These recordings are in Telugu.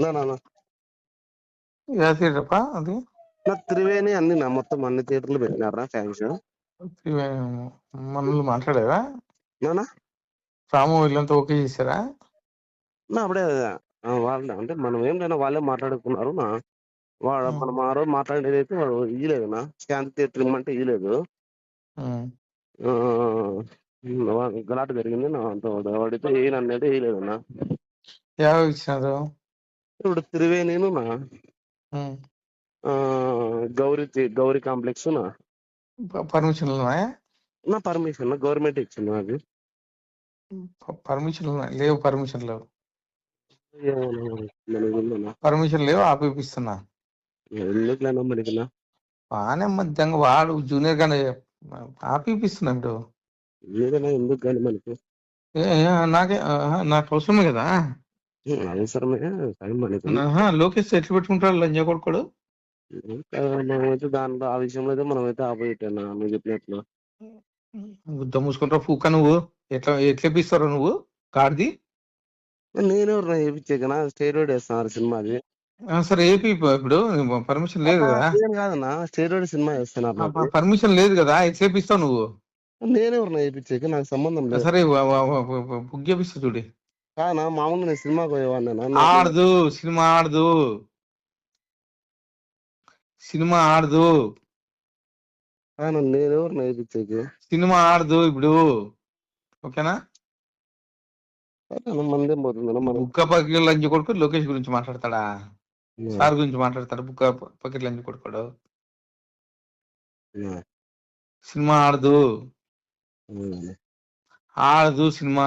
నా అది? త్రివేణి అన్ని నా మొత్తం అన్ని థియేటర్లు పెట్టినారా ఫ్యాన్స్ మనల్ని మాట్లాడారా నానా రాము వీళ్ళంతా ఓకే చేశారా? నా అప్పుడే వాళ్ళే అంటే మనం ఏం లేనా వాళ్ళే మాట్లాడుకున్నారు నా. వాడు. మనం ఆ రోజు మాట్లాడేది అయితే వాడు ఇయ్యలేదు నా. స్కాన్ థియేటర్ ఇమ్మంటే ఇయ్యలేదు. గలాట జరిగింది నా అంత. వాడు వాడితే అన్నది వేయలేదు నా. యాభై ఇచ్చినారు. ఇప్పుడు త్రివేణిను నా ఉమ్. ఆ, గౌరీ గౌరీ కాంప్లెక్స్ నా. ప- పర్మిషన్లు ఉన్నాయా నా పర్మిషన్ గవర్నమెంట్ ఇచ్చింది నాకు ప- పర్మిషన్లు ఉన్నాయి లేవు పర్మిషన్ లేవు. పర్మిషన్ లేవు ఆపిపిస్తున్నా. ఎందుకులేనా మనకి నా? బాగానే మధ్యంగా వాడు జూనియర్ గానే ఆపిపిస్తున్నా ఇప్పుడు ఎందుకు కానీ మనకి? నాకే నాకు అవసరమే కదా. ఆహా, లోకేష్ ఎట్లా పెట్టుకుంటాడు లంజా కొడుకోడు? మనమైతే దాంట్లో ఆ విషయంలో అయితే మనమైతే ఆపోజిట్ అన్న నువ్వు చెప్పినట్లు మూసుకుంటావు పూక నువ్వు? ఎట్లా ఎట్లా ఇప్పిస్తావు నువ్వు? కార్ది? నేనెవరు చేయించాకనా స్టేరోయిడ్ వేస్తున్నారు సినిమాది. ఆ, సరే ఏపీ ఇప్పుడు. పర్మిషన్ లేదు కదా. నేను కాదన్నా స్టేరోయిడ్ సినిమా వేస్తున్నారు నాకు పర్మిషన్ లేదు కదా ఎట్లా ఇప్పిస్తావు నువ్వు? నేనెవరు వేయించాక నాకు సంబంధం లేదు. సరే బుక్ చేపిస్తా చూడి. కానా? మామూలు నేను సినిమాకి పోయేవాడినా ఆడదు సినిమా ఆడదు. సినిమా ఆడదు. కానా నేనెవరు వేయించాక సినిమా ఆడదు ఇప్పుడు. ఓకేనా? మందేం పోతుంది బుక్క పకెట్ లంచ్ కొడుకు లోకేష్ గురించి మాట్లాడతాడా? సార్ గురించి మాట్లాడతాడు? బుక్క పకెట్ లంచ్ కొడుకోడు. సినిమా ఆడదు. ఆడదు సినిమా.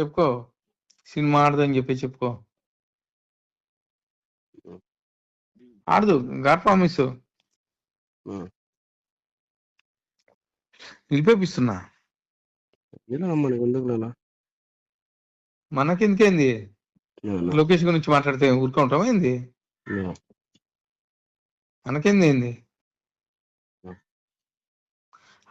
చెప్పుకో సినిమా ఆడదు అని చెప్పి చెప్పుకో ఆడదు గాడ్ ప్రామిస్. నిలిపేపిస్తున్నా? మనకెందుకేంది. లోకేష్ గురించి మాట్లాడితే ఊరుకుంటాం ఏంది. మనకేంది ఏంది.